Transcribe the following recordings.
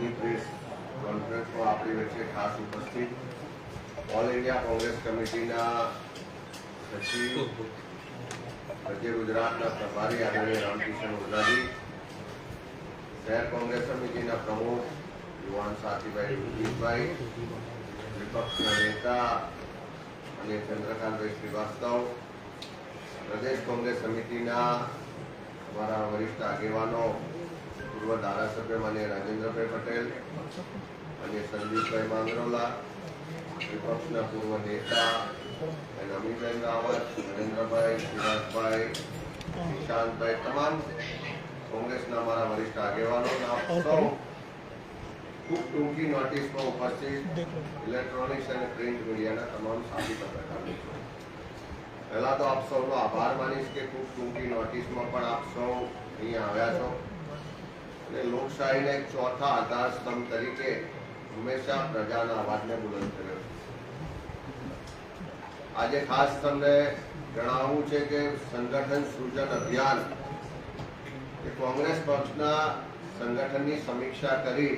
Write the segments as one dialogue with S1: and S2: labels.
S1: આજની પ્રેસ કોન્ફરન્સમાં આપણી વચ્ચે ખાસ ઉપસ્થિત ઓલ ઇન્ડિયા કોંગ્રેસ કમિટીના સચિવ મધ્ય ગુજરાતના પ્રભારી આદરણીય રામકિશન ગુજરાતી શહેર કોંગ્રેસ સમિતિના પ્રમુખ યુવાન સાથીભાઈ ઋષિભાઈ વિપક્ષના નેતા અને ચંદ્રકાંતભાઈ શ્રીવાસ્તવ, પ્રદેશ કોંગ્રેસ સમિતિના અમારા વરિષ્ઠ આગેવાનો પૂર્વ ધારાસભ્ય માન્ય રાજેન્દ્રભાઈ પટેલ અને સંદીપભાઈ માંગરોલા વિપક્ષના પૂર્વ નેતા અને અમીબેન રાવત નરેન્દ્રભાઈ શિવાજભાઈ નિશાંતભાઈ તમામ કોંગ્રેસના મારા વરિષ્ઠ આગેવાનો સૌ ખૂબ ટૂંકી નોટિસમાં ઉપસ્થિત ઇલેક્ટ્રોનિક્સ અને પ્રિન્ટ મીડિયાના તમામ સાથી પત્રકાર. મિત્રો પહેલા તો આપ સૌનો આભાર માનીશ કે ખૂબ ટૂંકી નોટિસમાં પણ આપ સૌ અહીંયા આવ્યા છો. અને લોકશાહીના એક ચોથા આધારસ્તંભ તરીકે હંમેશા પ્રજાના અવાજને બુલંદ કર્યો આજે ખાસ તમને જણાવવું છે કે સંગઠન સૃજન અભિયાન એ કોંગ્રેસ પક્ષના સંગઠનની સમીક્ષા કરી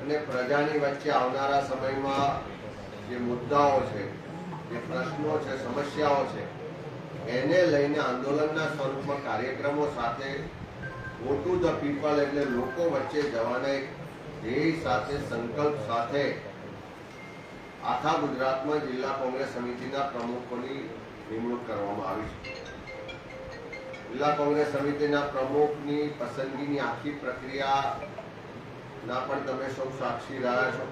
S1: અને પ્રજાની વચ્ચે આવનારા સમયમાં જે મુદ્દાઓ છે, જે પ્રશ્નો છે, સમસ્યાઓ છે, એને લઈને આંદોલનના સ્વરૂપમાં કાર્યક્રમો સાથે ગો ટુ ધ પીપલ એટલે લોકો વચ્ચે જવાના ધ્યેય સાથે, સંકલ્પ સાથે આખા ગુજરાતમાં જિલ્લા કોંગ્રેસ સમિતિના પ્રમુખોની નિમણૂક કરવામાં આવી છે. જિલ્લા કોંગ્રેસ સમિતિના પ્રમુખની પસંદગીની આખી પ્રક્રિયા ના પણ તમે સૌ સાક્ષી રહ્યા છો.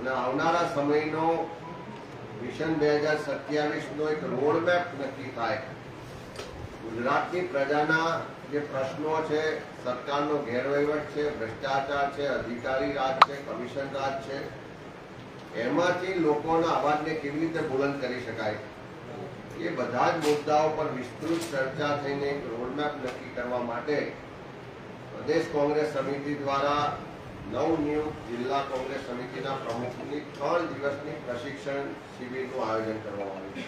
S1: અને આવનારા સમયનો મિશન બે હજાર સત્યાવીસ નો એક રોડમેપ નક્કી થાય. ગુજરાતની પ્રજાના જે પ્રશ્નો છે, સરકારનો ગેરવહીવટ છે, ભ્રષ્ટાચાર છે, અધિકારી રાજ છે, કમિશન રાજ છે, એમાંથી લોકોના અવાજને કેવી રીતે બુલંદ કરી શકાય? એ બધા જ મુદ્દાઓ પર વિસ્તૃત ચર્ચા થઈને એક રોડમેપ નક્કી કરવા માટે પ્રદેશ કોંગ્રેસ સમિતિ દ્વારા નવનિયુક્ત જિલ્લા કોંગ્રેસ સમિતિના પ્રમુખની ત્રણ દિવસની પ્રશિક્ષણ શિબિરનું આયોજન કરવામાં આવ્યું છે.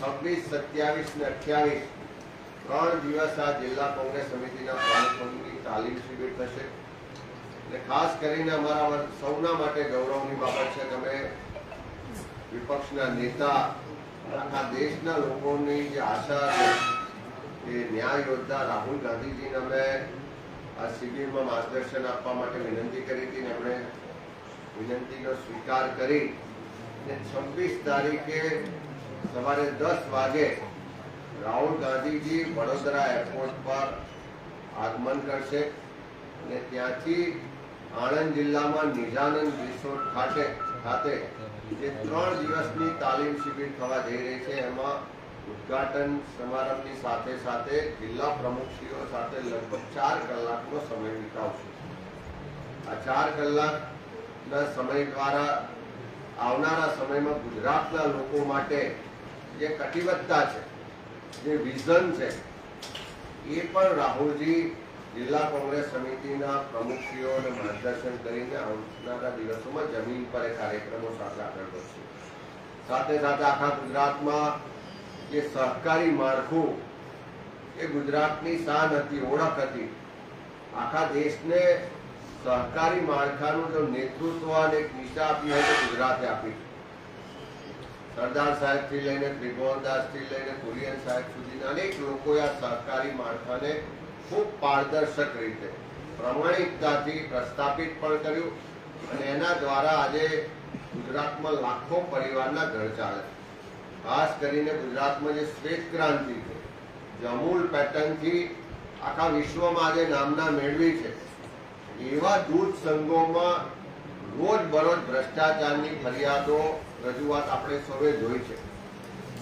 S1: છવ્વીસ, સત્યાવીસ ને અઠ્યાવીસ ત્રણ દિવસ આ જિલ્લા કોંગ્રેસ સમિતિના પ્રમુખોની તાલીમ શિબિર થશે. એટલે ખાસ કરીને અમારા સૌના માટે ગૌરવની બાબત છે, તમે વિપક્ષના નેતા આખા દેશના લોકોની જે આશા એ ન્યાય યોદ્ધા રાહુલ ગાંધીજીને અમે આ શિબિરમાં માર્ગદર્શન આપવા માટે વિનંતી કરી હતી ને એમણે વિનંતીનો સ્વીકાર કરી. અને છવ્વીસ તારીખે સવારે દસ વાગે રાહુલ ગાંધીજી વડોદરા એરપોર્ટ પર આગમન કરશે અને ત્યાંથી આણંદ જિલ્લામાં નિજાનંદ રિસોર્ટ ખાતે ખાતે જે ત્રણ દિવસની તાલીમ શિબિર થવા જઈ રહી છે, એમાં ઉદ્ઘાટન સમારંભની સાથે સાથે જિલ્લા પ્રમુખશ્રીઓ સાથે લગભગ ચાર કલાકનો સમય વિતાવશે. આ ચાર કલાકના સમય દ્વારા આવનારા સમયમાં ગુજરાતના લોકો માટે જે કટિબદ્ધતા છે જે વિઝન છે, એ પણ રાહુલજી જિલ્લા કોંગ્રેસ સમિતિના પ્રમુખશ્રીઓને માર્ગદર્શન કરીને આવનારા દિવસોમાં જમીન પર એ કાર્યક્રમો સાથે આગળ વધશે સાથે સાથે આખા ગુજરાતમાં જે સહકારી માળખું, એ ગુજરાતની શાન હતી, ઓળખ હતી, આખા દેશને સહકારી માળખાનું જો નેતૃત્વ અને એક દિશા આપી હોય તો ગુજરાતે આપી. સરદાર સાહેબથી લઈને ત્રિભુવનદાસથી લઈને કુરિયન સાહેબ સુધીના અનેક લોકોએ આ સહકારી માળખાને ખૂબ પારદર્શક રીતે, પ્રમાણિકતાથી પ્રસ્થાપિત પણ કર્યું અને એના દ્વારા આજે ગુજરાતમાં લાખો પરિવારના ઘર ચાલે. ખાસ કરીને ગુજરાતમાં જે શ્વેત ક્રાંતિ છે જમૂલ પેટર્નથી આખા વિશ્વમાં આજે નામના મેળવી છે, એવા દૂધ સંઘોમાં રોજ બરોજ ભ્રષ્ટાચારની ફરિયાદો રજૂઆત આપણે સૌએ જોઈ છે.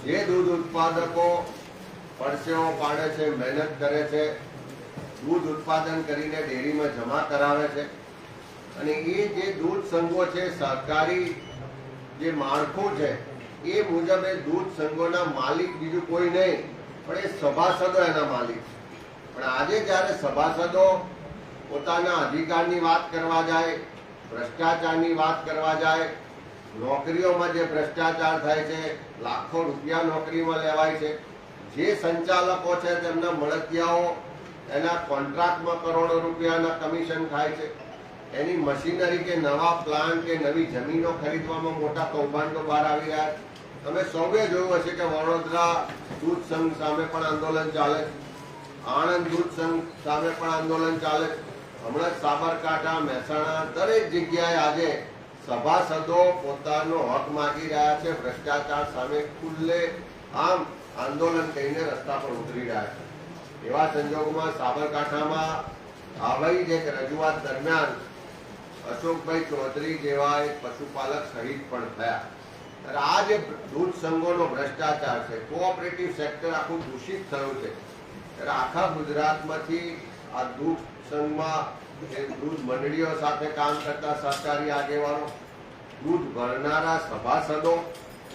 S1: જે દૂધ ઉત્પાદકો પરસેવો પાડે છે, મહેનત કરે છે, દૂધ ઉત્પાદન કરીને ડેરીમાં જમા કરાવે છે અને એ જે દૂધ સંઘો છે, સરકારી જે માળખું છે, એ મુજબ એ દૂધ સંઘોના માલિક બીજું કોઈ નહીં, પણ એ સભાસદો એના માલિક છે. પણ આજે જ્યારે સભાસદો પોતાના અધિકારની વાત કરવા જાય, ભ્રષ્ટાચારની વાત કરવા જાય નોકરીઓમાં જે ભ્રષ્ટાચાર થાય છે, લાખો રૂપિયા નોકરીમાં લેવાય છે, જે સંચાલકો છે તેમના મળતિયાઓ, એના કોન્ટ્રાક્ટમાં કરોડો રૂપિયાના કમિશન થાય છે. એની મશીનરી કે નવા પ્લાન્ટ કે નવી જમીનો ખરીદવામાં મોટા કૌભાંડો બહાર આવી રહ્યા છે. તમે સૌએ જોયું હશે કે વડોદરા દૂધ સંઘ સામે પણ આંદોલન ચાલે આણંદ દૂધ સંઘ સામે પણ આંદોલન ચાલે હમણાં સાબરકાંઠા, મહેસાણા દરેક જગ્યાએ આજે સભાસદો પોતાનો હક માગી રહ્યા છે, ભ્રષ્ટાચાર સામે ખુલ્લે આમ આંદોલન કરીને રસ્તા પર ઉતરી રહ્યા છે. એવા સંજોગોમાં સાબરકાંઠામાં આવી જ એક રજૂઆત દરમિયાન અશોકભાઈ ચૌધરી જેવા એક પશુપાલક શહીદ પણ થયા. ત્યારે આ જે દૂધ સંઘોનો ભ્રષ્ટાચાર છે કોઓપરેટિવ સેક્ટર આખું દૂષિત થયું છે. ત્યારે આખા ગુજરાતમાંથી આ દૂધ સંઘમાં દૂધ મંડળીઓ સાથે કામ કરતા સરકારી આગેવાનો, દૂધ ભરનારા સભાસદો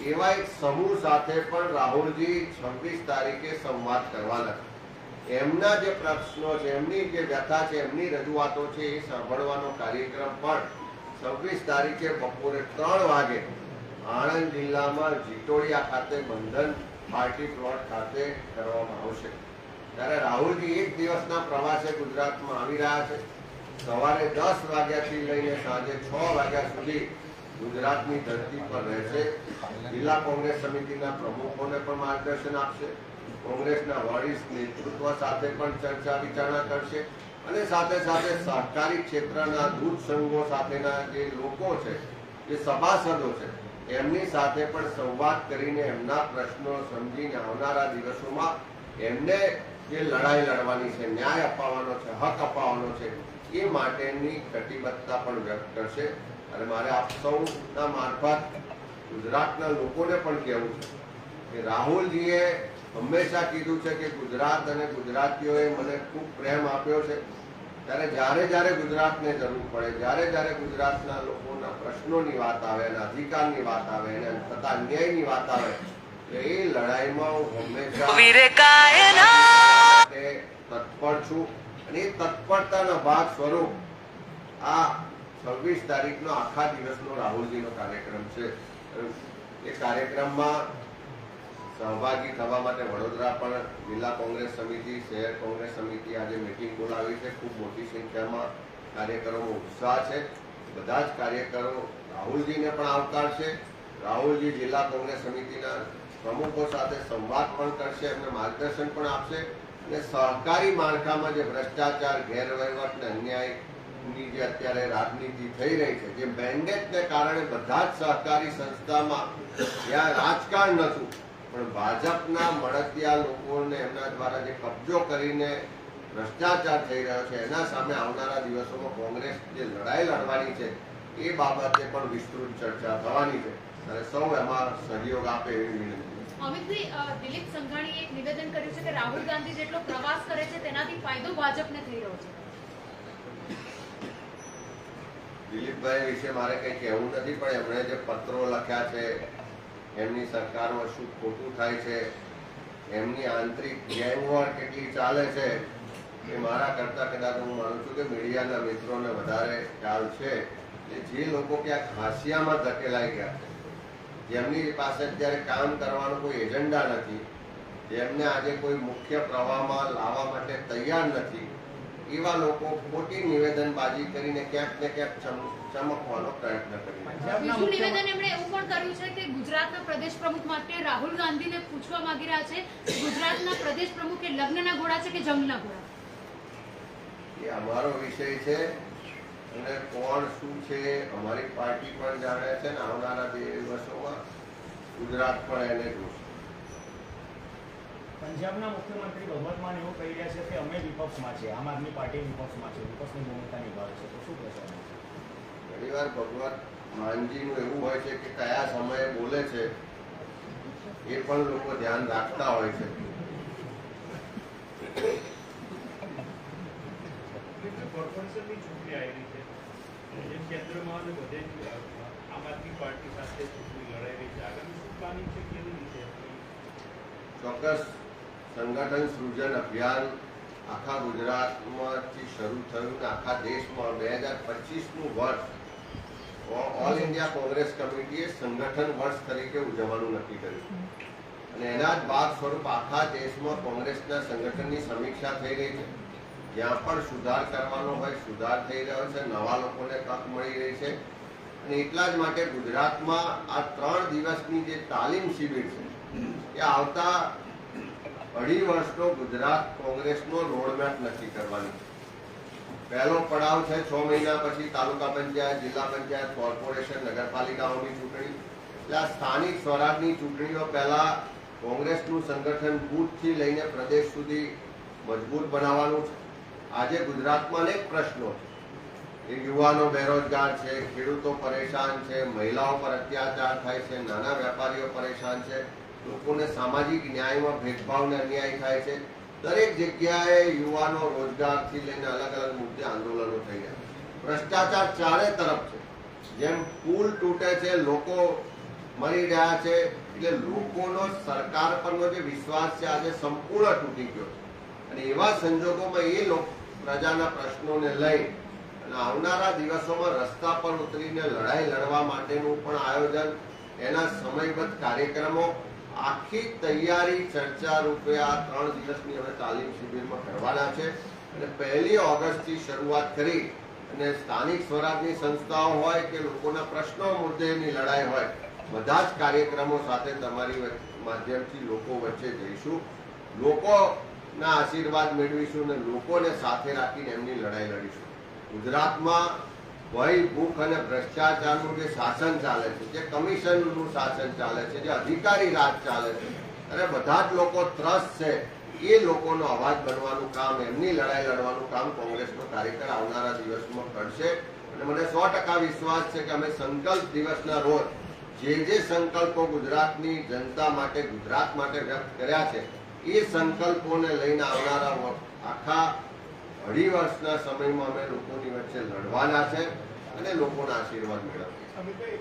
S1: એવા એક સમૂહ સાથે પણ રાહુલજી છવ્વીસ તારીખે સંવાદ કરવાના છે. એમના જે પ્રશ્નો છે, એમની જે વ્યથા છે, એમની રજૂઆતો છે એ સાંભળવાનો કાર્યક્રમ પણ છવ્વીસ તારીખે બપોરે ત્રણ વાગે આણંદ જિલ્લામાં જીટોડિયા ખાતે બંધન પાર્ટી પ્લોટ ખાતે કરવામાં આવશે ત્યારે રાહુલજી એક દિવસના પ્રવાસે ગુજરાતમાં આવી રહ્યા છે સવારે દસ વાગ્યાથી લઈને સાંજે છ વાગ્યા સુધી ગુજરાતની ધરતી પર રહેશે. જિલ્લા કોંગ્રેસ સમિતિના પ્રમુખોને પણ માર્ગદર્શન આપશે. કોંગ્રેસના વરિષ્ઠ નેતૃત્વ સાથે પણ ચર્ચા વિચારણા કરશે અને સાથે સાથે સહકારી ક્ષેત્રના દૂધ સંઘો સાથેના જે લોકો છે, જે સભાસદો છે, એમની સાથે પણ સંવાદ કરીને એમના પ્રશ્નો સમજીને આવનારા દિવસોમાં એમને જે લડાઈ લડવાની છે, ન્યાય અપાવવાનો છે, હક અપાવવાનો છે એ માટેની કટિબદ્ધતા પણ વ્યક્ત કરશે. અને મારે આપ સૌના મારફત ગુજરાતના લોકોને પણ કહેવું છે કે રાહુલજીએ હંમેશા કીધું છે કે ગુજરાત અને ગુજરાતીઓએ મને ખૂબ પ્રેમ આપ્યો છે. ત્યારે જ્યારે જ્યારે ગુજરાતને જરૂર પડે જ્યારે જ્યારે ગુજરાતના લોકોના પ્રશ્નોની વાત આવે એના અધિકારની વાત આવે એને થતા અન્યાયની વાત આવે એ લડાઈમાં હું હંમેશા તત્પર છું. અને એ તત્પરતાના ભાગ સ્વરૂપ આ છવ્વીસ તારીખનો આખા દિવસનો રાહુલજીનો કાર્યક્રમ છે. એ કાર્યક્રમમાં સહભાગી થવા માટે વડોદરા પણ જિલ્લા કોંગ્રેસ સમિતિ, શહેર કોંગ્રેસ સમિતિ આજે મિટિંગ બોલાવી છે. ખૂબ મોટી સંખ્યામાં કાર્યકરોમાં ઉત્સાહ છે. બધા જ કાર્યકરો રાહુલજીને પણ આવકારશે. રાહુલજી જિલ્લા કોંગ્રેસ સમિતિના પ્રમુખો સાથે સંવાદ પણ કરશે, એમને માર્ગદર્શન પણ આપશે. અને સહકારી માળખામાં જે ભ્રષ્ટાચાર, ગેરવહીવટ ને અન્યાયની જે અત્યારે રાજનીતિ થઈ રહી છે, જે મેન્ડેટને કારણે બધા જ સહકારી સંસ્થામાં જ્યાં રાજકારણ નથી પણ ભાજપના મળતિયા લોકોને એમના દ્વારા જે કબજો કરીને ભ્રષ્ટાચાર થઈ રહ્યો છે, એના સામે આવનારા દિવસોમાં કોંગ્રેસ જે લડાઈ લડવાની છે, એ બાબતે પણ વિસ્તૃત ચર્ચા થવાની છે. અને સૌ એમાં સહયોગ આપે એવી વિનંતી.
S2: અમિતભાઈ દિલીપ સંઘાણીએ
S1: એમની સરકારમાં શું ખોટું થાય છે, એમની આંતરિક ગેંગવોર કેટલી ચાલે છે, એ મારા કરતા કદાચ હું માનું છું કે મીડિયાના મિત્રોને વધારે ખ્યાલ છે, કે જે લોકો ક્યાંક હાંસિયામાં ધકેલાઈ ગયા છે. જેમની પાસે અત્યારે કામ કરવાનો કોઈ એજન્ડા નથી જેમને આજે કોઈ મુખ્ય પ્રવાહમાં લાવવા માટે તૈયાર નથી એવા લોકો ખોટી નિવેદનબાજી કરીને ક્યાંક ને ક્યાંક ચમકવાનો પ્રયત્ન કરી
S2: નિવેદન એમણે એવું પણ કર્યું છે કે ગુજરાતના પ્રદેશ પ્રમુખ માટે રાહુલ ગાંધીને પૂછવા માંગી રહ્યા છે ગુજરાતના પ્રદેશ પ્રમુખ એ લગ્નના ઘોડા છે કે જંગના ઘોડા?
S1: એ અમારો વિષય છે. અને કોણ શું છે અમારી પાર્ટી પણ જાણે છે ને આવનારા બે વર્ષોમાં ગુજરાત પણ એને જોશે.
S3: પંજાબના મુખ્યમંત્રી ભગવત માન એવું કહી રહ્યા છે કે અમે વિપક્ષમાં છે આમ આદમી પાર્ટી વિપક્ષમાં છે વિપક્ષની ભૂમિકા નિભાવે છે. તો શું કહેશો?
S1: ઘણીવાર ભગવત માનજીનું એવું હોય છે કે કયા સમયે બોલે છે એ પણ લોકો ધ્યાન રાખતા હોય છે.
S4: કોર્પોરેશનની ચૂંટણી આવી છે. જેમ કેન્દ્રમાં અને બધે આમ આદમી પાર્ટી સાથે ચૂંટણી લડાઈ રહી છે. આગામી શું પ્લાનિંગ છે? કેવી રીતે?
S1: ચોક્કસ. સંગઠન સૃજન અભિયાન આખા ગુજરાતમાંથી શરૂ થયું ને આખા દેશમાં બે હજાર પચીસનું વર્ષ. ઓલ ઇન્ડિયા કોંગ્રેસ કમિટીએ સંગઠન વર્ષ તરીકે ઉજવવાનું નક્કી કર્યું. અને એના જ ભાગ સ્વરૂપ આખા દેશમાં કોંગ્રેસના સંગઠનની સમીક્ષા થઈ રહી છે. જ્યાં પણ સુધાર કરવાનો હોય, સુધાર થઈ રહ્યો છે, નવા લોકોને તક મળી રહી છે. અને એટલા જ માટે ગુજરાતમાં આ ત્રણ દિવસની જે તાલીમ શિબિર છે, એ આવતા અઢી વર્ષનો ગુજરાત કોંગ્રેસનો રોડમેપ નક્કી કરવાની પહેલો પડાવ છે છ મહિના પછી તાલુકા પંચાયત, જિલ્લા પંચાયત, કોર્પોરેશન, નગરપાલિકાઓની ચૂંટણી. એટલે આ સ્થાનિક સ્વરાજની ચૂંટણીઓ પહેલા કોંગ્રેસનું સંગઠન બૂથથી લઈને પ્રદેશ સુધી મજબૂત બનાવવાનું છે. આજે ગુજરાતમાં અનેક પ્રશ્નો છે. એ યુવાનો બેરોજગાર છે, ખેડૂતો પરેશાન છે, મહિલાઓ પર અત્યાચાર થાય છે, નાના વેપારીઓ પરેશાન છે. લોકોને સામાજિક ન્યાયમાં ભેદભાવ ને અન્યાય થાય છે. દરેક જગ્યાએ યુવાનો રોજગારથી લઈને અલગ અલગ મુદ્દે આંદોલનો થઈ રહ્યા ભ્રષ્ટાચાર ચારે તરફ છે. જેમ પુલ તૂટે છે, લોકો મરી રહ્યા છે, એટલે લોકોનો સરકાર પરનો જે વિશ્વાસ છે, આજે સંપૂર્ણ તૂટી ગયો છે. અને એવા સંજોગોમાં એ લોક પ્રજાના પ્રશ્નોને લઈ અને આવનારા દિવસોમાં રસ્તા પર ઉતરીને લડાઈ લડવા માટેનું પણ આયોજન, એના સમયબદ્ધ કાર્યક્રમો, આખી તૈયારી ચર્ચા રૂપે આ ત્રણ દિવસની હવે તાલીમ શિબિરમાં કરવાના છે. અને પહેલી ઓગસ્ટથી શરૂઆત કરી અને સ્થાનિક સ્વરાજની સંસ્થાઓ હોય કે લોકોના પ્રશ્નો મુદ્દેની લડાઈ હોય, બધા જ કાર્યક્રમો સાથે તમારી માધ્યમથી લોકો વચ્ચે જઈશું. લોકોના આશીર્વાદ મેળવીશું અને લોકોને સાથે રાખીને એમની લડાઈ લડીશું. ગુજરાતમાં ભય, ભૂખ અને ભ્રષ્ટાચારનું જે શાસન ચાલે છે, જે કમિશનનું શાસન ચાલે છે, જે અધિકારી રાજ ચાલે છે અને બધા જ લોકો ત્રસ્ત છે, એ લોકોનો અવાજ બનવાનું કામ, એમની લડાઈ લડવાનું કામ કોંગ્રેસનો કાર્યકર આવનારા દિવસમાં કરશે. અને મને સો ટકા વિશ્વાસ છે કે અમે સંકલ્પ દિવસના રોજ જે જે સંકલ્પો ગુજરાતની જનતા માટે, ગુજરાત માટે વ્યક્ત કર્યા છે એ સંકલ્પોને લઈને આવનારા આખા અઢી વર્ષના સમયમાં અમે લોકોની વચ્ચે લડવાના છે અને લોકોના આશીર્વાદ.
S5: અમિતભાઈ